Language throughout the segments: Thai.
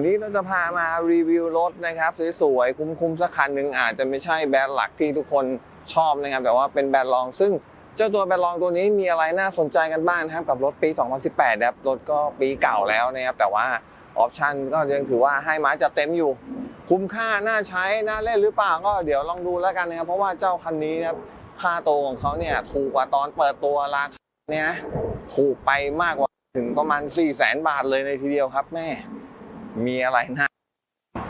วันนี้เราจะพามารีวิวรถนะครับสวยๆคุ้มๆสักคันหนึ่งอาจจะไม่ใช่แบรนด์หลักที่ทุกคนชอบนะครับแต่ว่าเป็นแบรนด์รอง ซึ่งเจ้าตัวแบรนด์รองตัวนี้มีอะไรน่าสนใจกันบ้างนะครับกับรถปี 2018นะครับรถก็ปีเก่าแล้วนะครับแต่ว่าออปชันก็ยังถือว่าให้มาจัดเต็มอยู่ คุ้มค่าน่าใช้น่าเล่นหรือเปล่าก็เดี๋ยวลองดูแล้วกันนะครับเพราะว่าเจ้าคันนี้นะครับค่าตัวของเขาเนี่ยถูกกว่าตอนเปิดตัวราคาเนี่ยถูกไปมากกว่าถึงประมาณ4 0 0แสนบาทเลยในทีเดียวครับแม่ มีอะไรนะ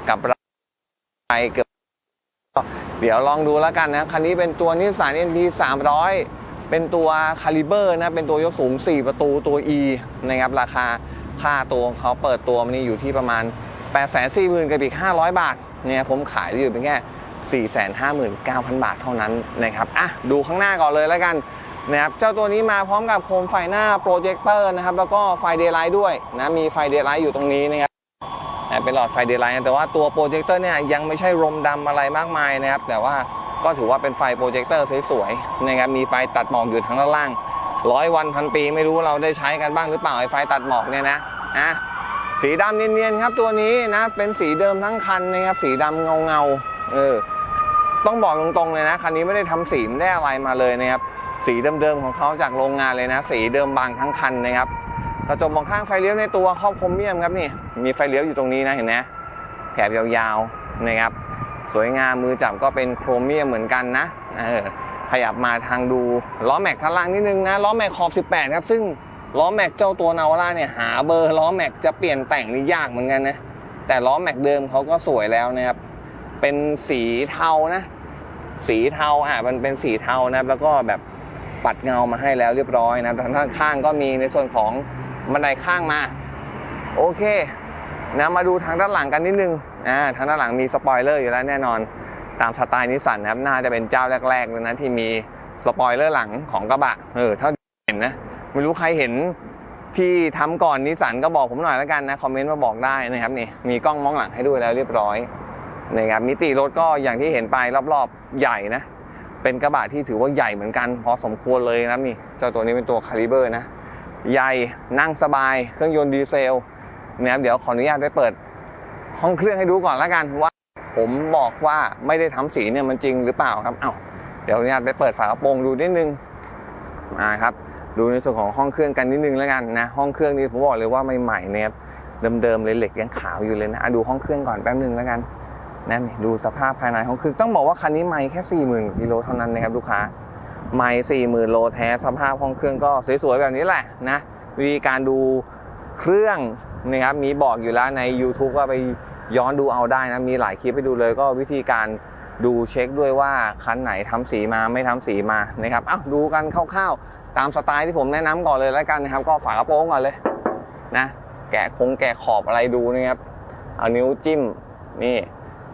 กับเราไปเกือบเดี๋ยวลองดูแล้วกันนะ คันนี้เป็นตัวนิสสัน NP 300 เป็นตัวคาลิเบอร์นะ เป็นตัวยกสูง 4 ประตูตัว E นะครับ ราคาค่าตัวของเขาเปิดตัวมันนี่อยู่ที่ประมาณ 8 4 0 0 0 0กับอีก 500 บาท เนี่ยผมขายอยู่เป็นแค่ 459,000 บาทเท่านั้นนะครับ อะ ดูข้างหน้าก่อนเลยแล้วกันนะครับ เจ้าตัวนี้มาพร้อมกับโคมไฟหน้าโปรเจคเตอร์นะครับ แล้วก็ไฟเดย์ไลท์ด้วยนะ มีไฟเดย์ไลท์อยู่ตรงนี้นะครับ เป็นหลอดไฟเดย์ไลท์แต่ว่าตัวโปรเจคเตอร์เนี่ยยังไม่ใช่รมดำอะไรมากมายนะครับ แต่ว่าก็ถือว่าเป็นไฟโปรเจคเตอร์สวยๆนะครับมีไฟตัดหมอกอยู่ทั้งด้านล่างร้อยวันพันปีไม่รู้เราได้ใช้กันบ้างหรือเปล่าไอ้ไฟตัดหมอกเนี่ยนะอะสีดำเนียนๆครับตัวนี้นะเป็นสีเดิมทั้งคันนะครับสีดำเงาๆเออต้องบอกตรงๆเลยนะคันนี้ไม่ได้ทำสีไม่ได้อะไรมาเลยนะครับสีเดิมๆของเขาจากโรงงานเลยนะ สีเดิมบางทั้งคันนะครับ กระจกมองข้างไฟเลี้ยวในตัวครอบโครเมียมครับนี่ มีไฟเลี้ยวอยู่ตรงนี้นะเห็นไหมแถบยาวๆนะครับ สวยงามมือจับก็เป็นโครเมียมเหมือนกันนะเออขยับมาทางดูล้อแม็กข้าล่างนิดนึงนะล้อแม็กขอบ 18 ครับ ซึ่งล้อแม็กเจ้าตัวนาวาร่าเนี่ยหาเบอร์ล้อแม็กจะเปลี่ยนแต่งนี่ยากเหมือนกันนะแต่ล้อแม็กเดิมเขาก็สวยแล้วนะครับเป็นสีเทานะ สีเทาอะมันเป็นสีเทานะครับแล้วก็แบบปัดเงามาให้แล้วเรียบร้อยนะทางด้านข้างก็มีในส่วนของ บันไดข้างมา โอเคนะมาดูทางด้านหลังกันนิดนึงอ่าทางด้านหลังมีสปอยเลอร์อยู่แล้วแน่นอน ตามสไตล์นิสสันนะครับน่าจะเป็นเจ้าแรกๆเลยนะที่มีสปอยเลอร์หลังของกระบะเออถ้าเห็นนะไม่รู้ใครเห็นที่ทำก่อนนิสสันก็บอกผมหน่อยแล้วกันนะคอมเมนต์มาบอกได้นะครับนี่มีกล้องมองหลังให้ด้วยแล้วเรียบร้อยนะครับมิติรถก็อย่างที่เห็นไปรอบๆใหญ่นะเป็นกระบะที่ถือว่าใหญ่เหมือนกัน พอสมควรเลยนะนี่เจ้าตัวนี้เป็นตัวคาลิเบอร์นะ ใหญ่นั่งสบายเครื่องยนต์ดีเซลนะครับเดี๋ยวขออนุญาตไปเปิด ห้องเครื่องให้ดูก่อนแล้วกันว่า ผมบอกว่าไม่ได้ทำสีเนี่ยมันจริงหรือเปล่าครับเอ้าเดี๋ยวอนุญาตไปเปิดฝากระโปรงดูนิดนึงมาครับ ดูในส่วนของห้องเครื่องกันนิดนึงแล้วกันนะห้องเครื่องนี้ผมบอกเลยว่าใหม่ๆเนี่ยเดิมๆเลยเหล็กยังขาวอยู่เลยนะดูห้องเครื่องก่อนแป๊บนึงแล้วกันนั่นนี่ดูสภาพภายในของเครื่องต้องบอกว่าคันนี้ไม่แค่40,000กิโลเท่านั้นนะครับลูกค้า ไม่40,000โลแท้สภาพห้องเครื่องก็สวยๆแบบนี้แหละนะวิธีการดูเครื่องนะครับมีบอกอยู่แล้วใน YouTube ก็ไปย้อนดูเอาได้นะ มีหลายคลิปให้ดูเลยก็วิธีการดูเช็คด้วยว่าคันไหนทำสีมาไม่ทำสีมานะครับอ้าวดูกันคร่าวๆ ตามสไตล์ที่ผมแนะนำก่อนเลยแล้วกันนะครับ ก็ฝากระโปรงก่อนเลยนะ แกะคงแกะขอบอะไรดูนะครับเอานิ้วจิ้มนี่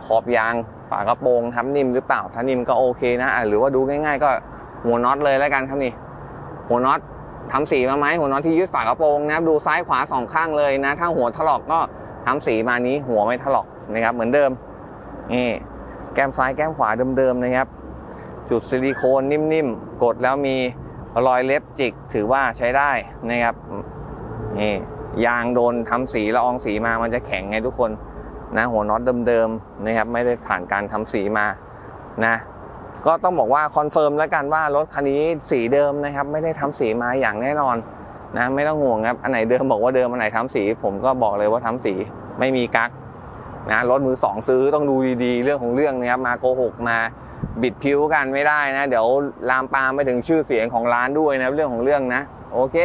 ขอบยางฝากระโปรงทำนิ่มหรือเปล่าถ้านิ่มก็โอเคนะะหรือว่าดูง่าย ๆ ก็ หัวน็อตเลยแล้วกันครับนี่ หัวน็อตทำสีมาไหมหัวน็อตที่ยึดฝากระโปรงนะครับดูซ้ายขวาสองข้างเลยนะ ถ้าหัวถลอกก็ทำสีมานี้หัวไม่ถลอกนะครับ เหมือนเดิมนี่แก้มซ้ายแก้มขวาเดิมๆนะครับ จุดซิลิโคนนิ่มๆ กดแล้วมีรอยเล็บจิกถือว่าใช้ได้นะครับนี่ยางโดนทำสีละอองสีมามันจะแข็งไงทุกคนนะหัวน็อตเดิมๆนะครับไม่ได้ผ่านการทำสีมานะ ก็ต้องบอกว่าคอนเฟิร์มแล้วกันว่ารถคันนี้สีเดิมนะครับไม่ได้ทำสีมาอย่างแน่นอนนะไม่ต้องห่วงครับอันไหนเดิมบอกว่าเดิมอันไหนทำสี ผมก็บอกเลยว่าทำสีไม่มีกั๊กนะรถมือสองซื้อต้องดูดีๆ เรื่องของเรื่องนะครับมาโกหกมาบิดผิวกันไม่ได้นะ เดี๋ยวลามปามไปถึงชื่อเสียงของร้านด้วยนะเรื่องของเรื่องนะ โอเค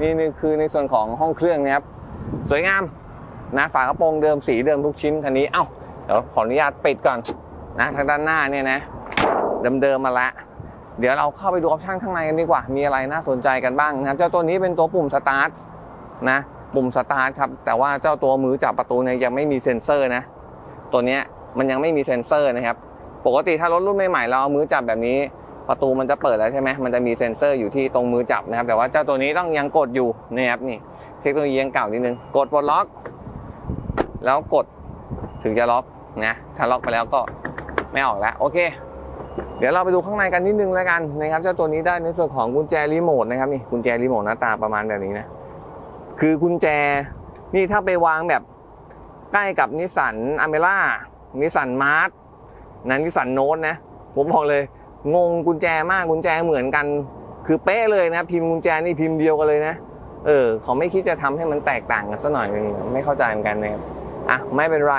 นี่นี่คือในส่วนของห้องเครื่องนะครับสวยงามนะฝากระโปรงเดิมสีเดิมทุกชิ้นคันนี้เอ้าเดี๋ยวขออนุญาตปิดก่อนนะทางด้านหน้าเนี่ยนะ เดิมๆมาละ เดี๋ยวเราเข้าไปดูออปชันข้างในกันดีกว่า มีอะไรน่าสนใจกันบ้างนะเจ้าตัวนี้เป็นตัวปุ่มสตาร์ทนะปุ่มสตาร์ทครับ แต่ว่าเจ้าตัวมือจับประตูเนี่ยยังไม่มีเซ็นเซอร์นะ ตัวเนี้ยมันยังไม่มีเซ็นเซอร์นะครับ ปกติถ้ารถรุ่นใหม่ๆเราเอามือจับแบบนี้ประตูมันจะเปิดแล้วใช่ไหมมันจะมีเซ็นเซอร์อยู่ที่ตรงมือจับนะครับ แต่ว่าเจ้าตัวนี้ต้องยังกดอยู่นะครับนี่ เทคโนโลยียังเก่านิดนึง กดปลดล็อก แล้วกดถึงจะล็อกนะ ถ้าล็อกไปแล้วก็ไม่ออกแล้ว โอเค เดี๋ยวเราไปดูข้างในกันนิดนึงแล้วกันนะครับเจ้าตัวนี้ได้ในส่วนของกุญแจรีโมทนะครับนี่กุญแจรีโมทหน้าตาประมาณแบบนี้นะคือกุญแจนี่ถ้าไปวางแบบใกล้กับนิสสันอเมร่านิสสันมาร์ทนะนิสสันโนตนะผมบอกเลยงงกุญแจมากกุญแจเหมือนกัน คือเป๊ะเลยนะพิมพ์กุญแจนี่พิมพ์เดียวกันเลยนะเออเขาไม่คิดจะทำให้มันแตกต่างกันสักหน่อยนึงไม่เข้าใจเหมือนกันนะครับอะไม่เป็นไร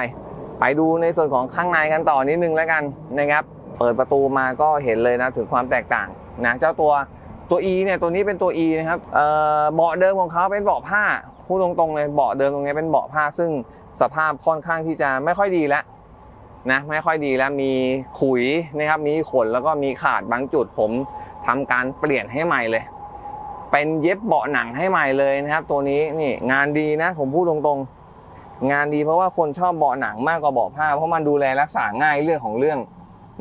ไปดูในส่วนของข้างในกันต่อนิดนึงแล้วกันนะครับ เปิดประตูมาก็เห็นเลยนะถึงความแตกต่างนะเจ้าตัวตัว E เนี่ยตัวนี้เป็นตัว E นะครับเอ่อเบาะเดิมของเขาเป็นเบาะผ้าพูดตรงๆเลยเบาะเดิมตรงนี้เป็นเบาะผ้าซึ่งสภาพค่อนข้างที่จะไม่ค่อยดีแล้วนะไม่ค่อยดีแล้วมีขุยนะครับมีขนแล้วก็มีขาดบางจุดผมทำการเปลี่ยนให้ใหม่เลย เป็นเย็บเบาะหนังให้ใหม่เลยนะครับ ตัวนี้นี่งานดีนะ ผมพูดตรงๆ งานดีเพราะว่าคนชอบเบาะหนังมากกว่าเบาะผ้า เพราะมันดูแลรักษาง่ายเรื่องของเรื่อง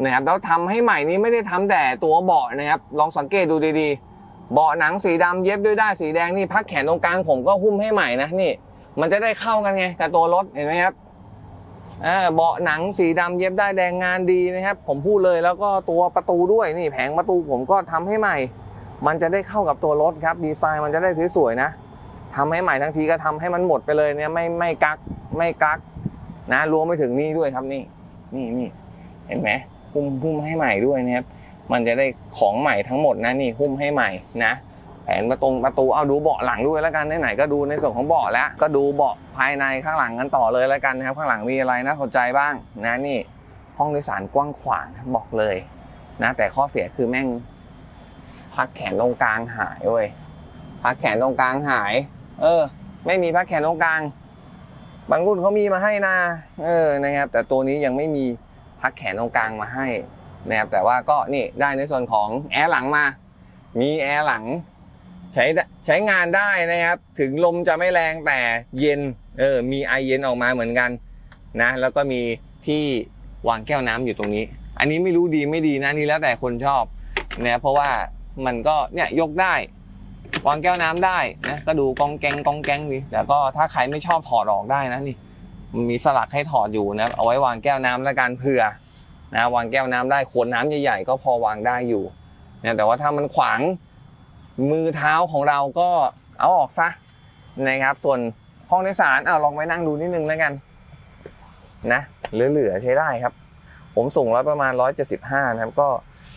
นะครับแล้วทำให้ใหม่นี้ไม่ได้ทำแต่ตัวเบาะนะครับ ลองสังเกตดูดีๆ เบาะหนังสีดำเย็บด้วยได้ายสีแดงนี่พักแขนตรงกลางผมก็หุ้มให้ใหม่นะนี่ มันจะได้เข้ากันไงกับตัวรถเห็นไหมครับอ่าเบาะหนังสีดำเย็บได้แดงงานดีนะครับ ผมพูดเลยแล้วก็ตัวประตูด้วยนี่แผงประตูผมก็ทำให้ใหม่ มันจะได้เข้ากับตัวรถครับดีไซน์มันจะได้สวยๆนะทำให้ใหม่ทั้งทีก็ทำให้มันหมดไปเลยเนี่ยไม่ไม่กักไม่กักนะรวมไปถึงนี่ด้วยครับนี่นี่นี่เห็นไหม หุ้มหุ้มให้ใหม่ด้วยนะครับ มันจะได้ของใหม่ทั้งหมดนะนี่หุ้มให้ใหม่นะแผนประตูประตูเอาดูเบาะหลังด้วยแล้วกันไหนๆก็ดูในส่วนของเบาะแล้ว ก็ดูเบาะภายในข้างหลังกันต่อเลยแล้วกันนะครับ ข้างหลังมีอะไรน่าสนใจบ้างนะนี่ห้องโดยสารกว้างขวางบอกเลยนะแต่ข้อเสียคือแม่งพักแขนตรงกลางหายเว้ยพักแขนตรงกลางหาย เออ ไม่มีพักแขนตรงกลาง บางรุ่นเขามีมาให้นะเออนะครับ แต่ตัวนี้ยังไม่มี พักแขนตรงกลางมาให้นะครับแต่ว่าก็นี่ได้ในส่วนของแอร์หลังมา มีแอร์หลังใช้ใช้งานได้นะครับ ถึงลมจะไม่แรงแต่เย็นเออมีไอเย็นออกมาเหมือนกันนะแล้วก็มีที่วางแก้วน้ำอยู่ตรงนี้ อันนี้ไม่รู้ดีไม่ดีนะนี่แล้วแต่คนชอบนะเพราะว่ามันก็เนี่ยยกได้ วางแก้วน้ำได้นะก็ดูกองแกงกองแกงดีแต่ก็ถ้าใครไม่ชอบถอดออกได้นะนี่ มันมีสลักให้ถอดอยู่นะเอาไว้วางแก้วน้ำและการเผื่อนะวางแก้วน้ำได้ขวดน้ำใหญ่ๆก็พอวางได้อยู่นะแต่ว่าถ้ามันขวางมือเท้าของเราก็เอาออกซะนะครับ ส่วนห้องโดยสารเอาลองไปนั่งดูนิดนึงแล้วกันนะเหลือๆใช้ได้ครับ ผมสูงร้อยประมาณ 175 นะครับ ก็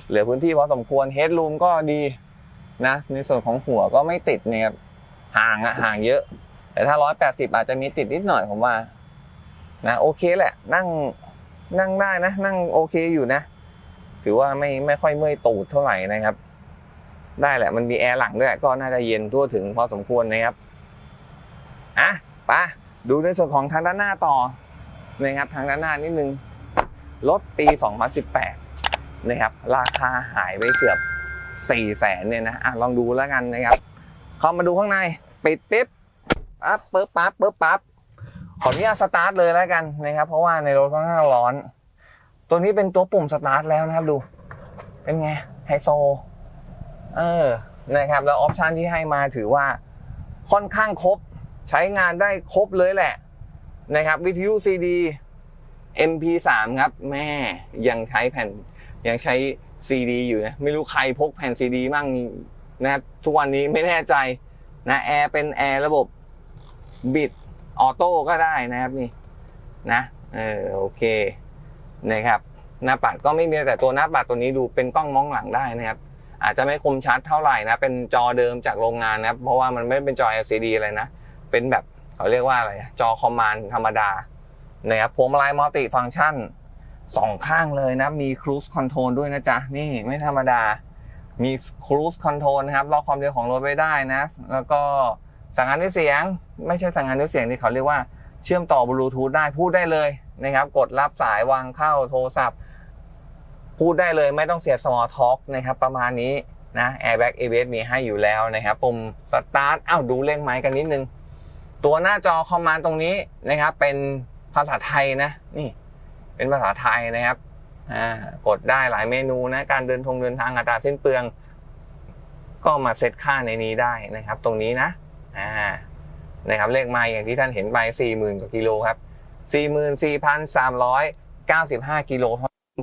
เหลือพื้นที่พอสมควรเฮดรูมก็ดีนะ ในส่วนของหัวก็ไม่ติดเนี่ยครับห่างอะห่างเยอะ แต่ถ้า 180 อาจจะมีติดนิดหน่อยผมว่า นะโอเคแหละ นั่งนั่งได้นะ นั่งโอเคอยู่นะ ถือว่าไม่ไม่ค่อยเมื่อยตูดเท่าไหร่นะครับ ได้แหละมันมีแอร์หลังด้วย ก็น่าจะเย็นทั่วถึงพอสมควรนะครับอะไปดูในส่วนของทางด้านหน้าต่อนะครับทางด้านหน้านิดนึงรถปี 2018 นะครับ ราคาหายไปเกือบ 4 แสนเนี่ยนะอะลองดูแล้วกันนะครับ เข้ามาดูข้างใน ปิดปิ๊บปั๊บปึ๊บปั๊บปึ๊บปั๊บ ขออนุญาตสตาร์ทเลยแล้วกันนะครับ เพราะว่าในรถค่อนข้างร้อน ตัวนี้เป็นตัวปุ่มสตาร์ทแล้วนะครับดู เป็นไงไฮโซ เออ นะครับ แล้วออปชันที่ให้มาถือว่าค่อนข้างครบ ใช้งานได้ครบเลยแหละ นะครับ วิทยุ CD MP3 ครับ แม่ยังใช้แผ่นยังใช้ CD อยู่นะไม่รู้ใครพกแผ่น CD มั่งนะครับทุกวันนี้ไม่แน่ใจนะแอร์เป็นแอร์ระบบบิด ออโต้ก็ได้นะครับนี่นะเออโอเคนะครับหน้าปัดก็ไม่มีแต่ตัวหน้าปัดตัวนี้ดูเป็นกล้องมองหลังได้นะครับ อาจจะไม่คมชัดเท่าไหร่นะเป็นจอเดิมจากโรงงานนะครับ เพราะว่ามันไม่ได้เป็นจอ LCD อะไรนะ เป็นแบบเขาเรียกว่าอะไรจอคอมมานธรรมดานะครับพวงมาลัยมัลติฟังก์ชันสองข้างเลยนะมีครู e คอนโทรลด้วยนะจ๊ะ นี่ไม่ธรรมดา มีครู e คอนโทรลนะครับล็อกความเร็วของรถไว้ได้นะ แล้วก็ สั่งงานด้วยเสียง ไม่ใช่สั่งงานด้วยเสียงที่เขาเรียกว่าเชื่อมต่อบลูทูธได้พูดได้เลยนะครับ กดรับสายวางเข้าโทรศัพท์ พูดได้เลยไม่ต้องเสียบ small talk นะครับ ประมาณนี้นะ airbag ABS มีให้อยู่แล้วนะครับปุ่ม start อ้าวดูเลขไม้กันนิดนึง ตัวหน้าจอคอมมานด์ตรงนี้นะครับ เป็นภาษาไทยนะ นี่ เป็นภาษาไทยนะครับกดได้หลายเมนูนะการเดินทงเดินทางอัตราสิ้นเปลือง ก็มาเซตค่าในนี้ได้นะครับ ตรงนี้นะ อ่านะครับเลขไม้อย่างที่ท่านเห็นไป 40,000กว่ากิโลครับ 44,395 กิโล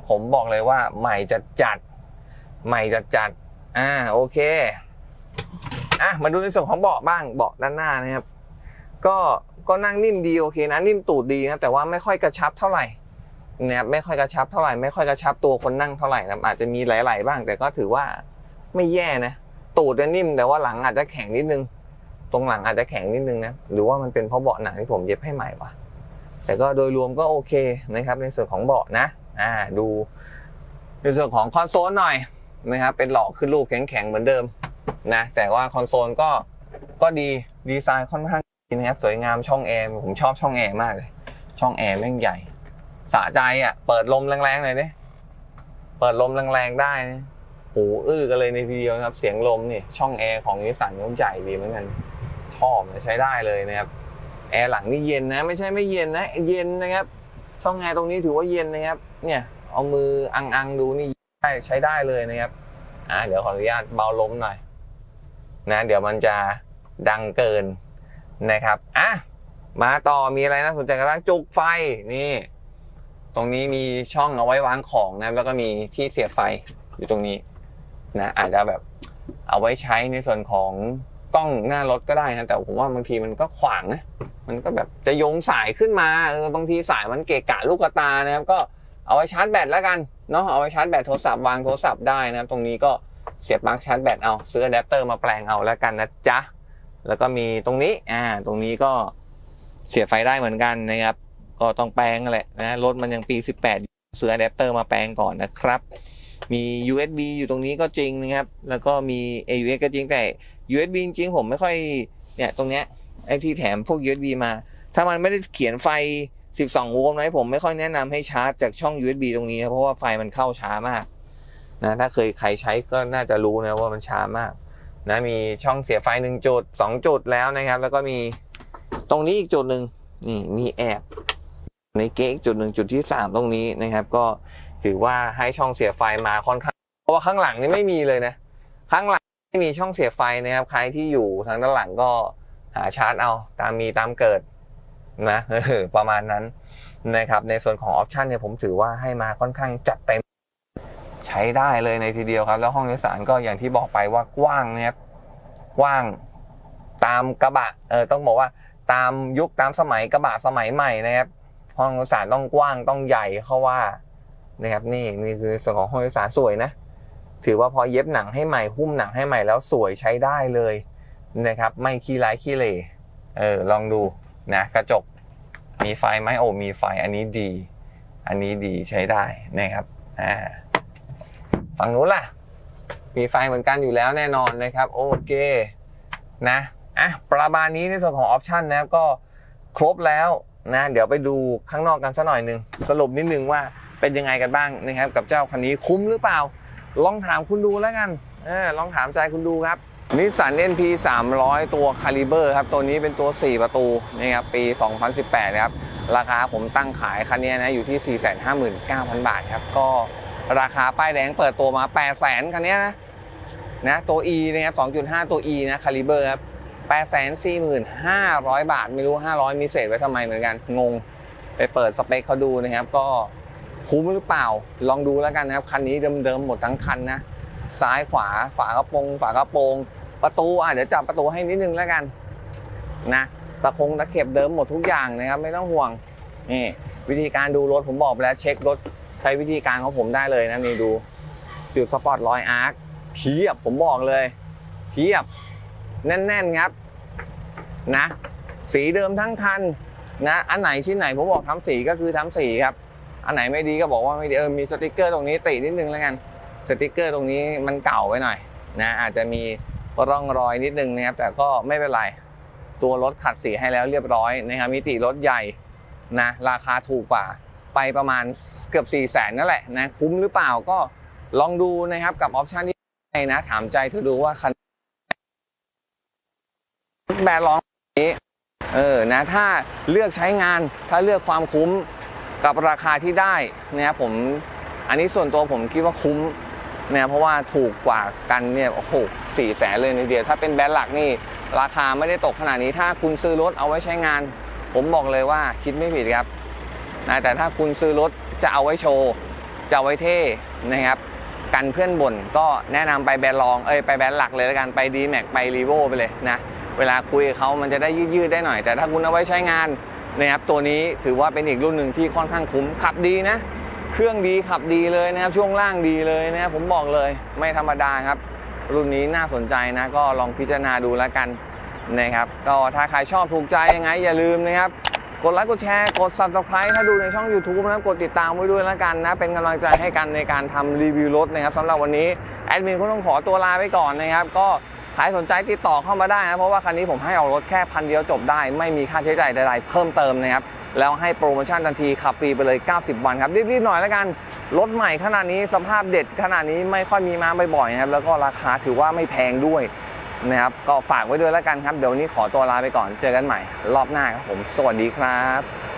ผมบอกเลยว่าใหม่จะจัดใหม่จะจัดอ่าโอเคอะมาดูในส่วนของเบาะบ้างเบาะด้านหน้านะครับ ก็ก็นั่งนิ่มดีโอเคนะนิ่มตูดดีนะแต่ว่าไม่ค่อยกระชับเท่าไหร่นะครับไม่ค่อยกระชับเท่าไหร่ไม่ค่อยกระชับตัวคนนั่งเท่าไหร่นะอาจจะมีไหลๆบ้าง แต่ก็ถือว่าไม่แย่นะตูดจะนิ่มแต่ว่าหลังอาจจะแข็งนิดนึง ตรงหลังอาจจะแข็งนิดนึงนะหรือว่ามันเป็นเพราะเบาะหนังที่ผมเย็บให้ใหม่วะแต่ก็โดยรวมก็โอเคนะครับ ในส่วนของเบาะนะอ่าดูในส่วนของคอนโซลหน่อยนะครับเป็นหลอกขึ้นรูปแข็งๆเหมือนเดิมนะแต่ว่าคอนโซลก็ก็ดีดีไซน์ค่อนข้างดีนะครับสวยงามช่องแอร์ผมชอบช่องแอร์มากเลย ช่องแอร์แม่งใหญ่สะใจอะเปิดลมแรงๆหน่อยดิเปิดลมแรงๆได้นะหูอื้อกันเลยในทีเดียวนะครับ เสียงลมนี่ช่องแอร์ของนิสสันก็ใหญ่ดีเหมือนกัน ชอบใช้ได้เลยนะครับแอร์หลังนี่เย็นนะไม่ใช่ไม่เย็นนะ เย็นนะครับ ช่องแอร์ตรงนี้ถือว่าเย็นนะครับ เนี่ยเอามืออังๆดูนี่ได้ใช้ได้เลยนะครับอ่าเดี๋ยวขออนุญาตเบาลมหน่อยนะเดี๋ยวมันจะดังเกินนะครับอะมาต่อมีอะไรน่าสนใจกันบ้างจุกไฟนี่ ตรงนี้มีช่องเอาไว้วางของนะแล้วก็มีที่เสียบไฟอยู่ตรงนี้นะอาจจะแบบเอาไว้ใช้ในส่วนของ กล้องหน้ารถก็ได้นะแต่ผมว่าบางทีมันก็ขวางนะมันก็แบบจะโยงสายขึ้นมาเออบางทีสายมันเกะกะลูกตานะครับก็เอาไว้ชาร์จแบตแล้วกันเนาะเอาไว้ชาร์จแบตโทรศัพท์วางโทรศัพท์ได้นะครับตรงนี้ก็เสียบปลั๊กชาร์จแบตเอาซื้ออะแดปเตอร์มาแปลงเอาแล้วกันนะจ๊ะแล้วก็มีตรงนี้อ่าตรงนี้ก็เสียบไฟได้เหมือนกันนะครับก็ต้องแปลงแหละนะรถมันยังปี 18อยู่ซื้ออะแดปเตอร์มาแปลงก่อนนะครับ มี USB อยู่ตรงนี้ก็จริงนะครับ แล้วก็มี AUX ก็จริงแต่ USB จริงผมไม่ค่อยเนี่ยตรงเนี้ยไอ้ที่แถมพวก USB มา ถ้ามันไม่ได้เขียนไฟ 12 โวลต์ไว้ผมไม่ค่อยแนะนำให้ชาร์จจากช่อง USB ตรงนี้นะเพราะว่าไฟมันเข้าช้ามากนะถ้าเคยใครใช้ก็น่าจะรู้นะว่ามันช้ามากนะมีช่องเสียบไฟหนึ่งจุดสองจุดแล้วนะครับ แล้วก็มีตรงนี้อีกจุดหนึ่งนี่มีแอบในเก๊กจุดหนึ่งจุดที่สามตรงนี้นะครับ ก็ ถือว่าให้ช่องเสียบไฟมาค่อนข้างเพราะว่าข้างหลังนี่ไม่มีเลยนะ ข้างหลังไม่มีช่องเสียบไฟนะครับใครที่อยู่ทางด้านหลังก็หาชาร์จเอาตามมีตามเกิดนะประมาณนั้นนะครับในส่วนของออปชันเนี่ยผมถือว่าให้มาค่อนข้างจัดเต็มใช้ได้เลยในทีเดียวครับ แล้วห้องโดยสารก็อย่างที่บอกไปว่ากว้างนะครับกว้างตามกระบะเออต้องบอกว่าตามยุคตามสมัยกระบะสมัยใหม่นะครับห้องโดยสารต้องกว้างต้องใหญ่เข้าว่า นะครับนี่นี่คือส่วนของห้องโดยสารสวยนะ ถือว่าพอเย็บหนังให้ใหม่หุ้มหนังให้ใหม่แล้วสวยใช้ได้เลยนะครับ ไม่ขี้ร้ายขี้เหร่เออลองดูนะกระจกมีไฟไหมโอ้มีไฟอันนี้ดี อันนี้ดีใช้ได้นะครับอ่าฝั่งนู้นล่ะ มีไฟเหมือนกันอยู่แล้วแน่นอนนะครับ โอเคนะอะประมาณนี้ในส่วนของออปชันนะก็ครบแล้วนะเดี๋ยวไปดูข้างนอกกันสักหน่อยหนึ่งสรุปนิดนึงว่า เป็นยังไงกันบ้างนะครับกับเจ้าคันนี้คุ้มหรือเปล่า ลองถามคุณดูแล้วกันออลองถามใจคุณดูครับนิสสัน NP 300 ตัวคาลิเบอร์ครับ ตัวนี้เป็นตัว 4 ประตูนะครับปี 2018 นะครับ ราคาผมตั้งขายคันนี้นะอยู่ที่ 459,000 บาทครับ ก็ราคาป้ายแดงเปิดตัวมา 800,000 คันนี้นะนะตัว E นะครับ 2.5 ตัว E นะคาลิเบอร์ครับ 845,000 บาท ไม่รู้ 500 มีเศษไว้ทำไมเหมือนกัน งง ไปเปิดสเปคเขาดูนะครับ ก็ คุ้มหรือเปล่า ลองดูแล้วกันนะครับ คันนี้เดิมๆหมดทั้งคันนะ ซ้ายขวาฝากระโปรงฝากระโปรงประตูอะเดี๋ยวจับประตูให้นิดนึงแล้วกันนะตะคงตะเข็บเดิมหมดทุกอย่างนะครับ ไม่ต้องห่วงนี่วิธีการดูรถผมบอกไปแล้วเช็ครถใช้วิธีการของผมได้เลยนะนี่ดูจุดสปอร์ตรอยอาร์คเพียบผมบอกเลยเพียบแน่นๆครับนะ สีเดิมทั้งคันนะ อันไหนชิ้นไหนผมบอกทำสีก็คือทำสีครับ อันไหนไม่ดีก็บอกว่าไม่ดีเออมีสติกเกอร์ตรงนี้ตินิดนึงแล้วกันสติกเกอร์ตรงนี้มันเก่าไปหน่อยนะอาจจะมีร่องรอยนิดนึงนะครับแต่ก็ไม่เป็นไรตัวรถขัดสีให้แล้วเรียบร้อยนะครับมิติรถใหญ่นะราคาถูกกว่าไปประมาณเกือบ4ี่แสนนั่นแหละนะคุ้มหรือเปล่าก็ลองดูนะครับกับออปชันที่ให้นะถามใจเธอดูว่าคันแบรนด์ลองนี้เออนะถ้าเลือกใช้งานถ้าเลือกความคุ้ม กับราคาที่ได้นะครับผมอันนี้ส่วนตัวผมคิดว่าคุ้มนะเพราะว่าถูกกว่ากันเนี่ยโอ้โหสี่แสนเลยในเดียวถ้าเป็นแบรนด์หลักนี่ราคาไม่ได้ตกขนาดนี้ ถ้าคุณซื้อรถเอาไว้ใช้งาน ผมบอกเลยว่าคิดไม่ผิดครับนะแต่ถ้าคุณซื้อรถจะเอาไว้โชว์จะเอาไว้เท่นะครับกันเพื่อนบ่นก็แนะนำไปแบรนด์รองเอ้ยไปแบรนด์หลักเลยแล้วกันไป d m a x ไป r e v o ไปเลยนะเวลาคุยเขามันจะได้ยืดๆได้หน่อย แต่ถ้าคุณเอาไว้ใช้งาน นะครับตัวนี้ถือว่าเป็นอีกรุ่นหนึ่งที่ค่อนข้างคุ้มขับดีนะ เครื่องดีขับดีเลยนะครับช่วงล่างดีเลยนะครับผมบอกเลยไม่ธรรมดาครับ รุ่นนี้น่าสนใจนะ ก็ลองพิจารณาดูแล้วกันนะครับก็ถ้าใครชอบถูกใจยังไง อย่าลืมนะครับกดไลค์กดแชร์กด subscribe ถ้าดูในช่อง YouTube นะครับกดติดตามไว้ด้วยแล้วกันนะ เป็นกำลังใจให้กันในการทำรีวิวรถนะครับสำหรับวันนี้ แอดมินก็ต้องขอตัวลาไปก่อนนะครับ ก็ ใครสนใจติดต่อเข้ามาได้นะเพราะว่าคันนี้ผมให้ออกรถแค่พันเดียวจบได้ ไม่มีค่าใช้จ่ายใดๆเพิ่มเติมนะครับแล้วให้โปรโมชั่นทันทีขับฟรีไปเลย 90 วันครับรีบๆหน่อยแล้วกันรถใหม่ขนาดนี้สภาพเด็ดขนาดนี้ไม่ค่อยมีมาบ่อยๆนะครับแล้วก็ราคาถือว่าไม่แพงด้วยนะครับก็ฝากไว้ด้วยแล้วกันครับ เดี๋ยววันนี้ขอตัวลาไปก่อนเจอกันใหม่ รอบหน้าครับผม สวัสดีครับ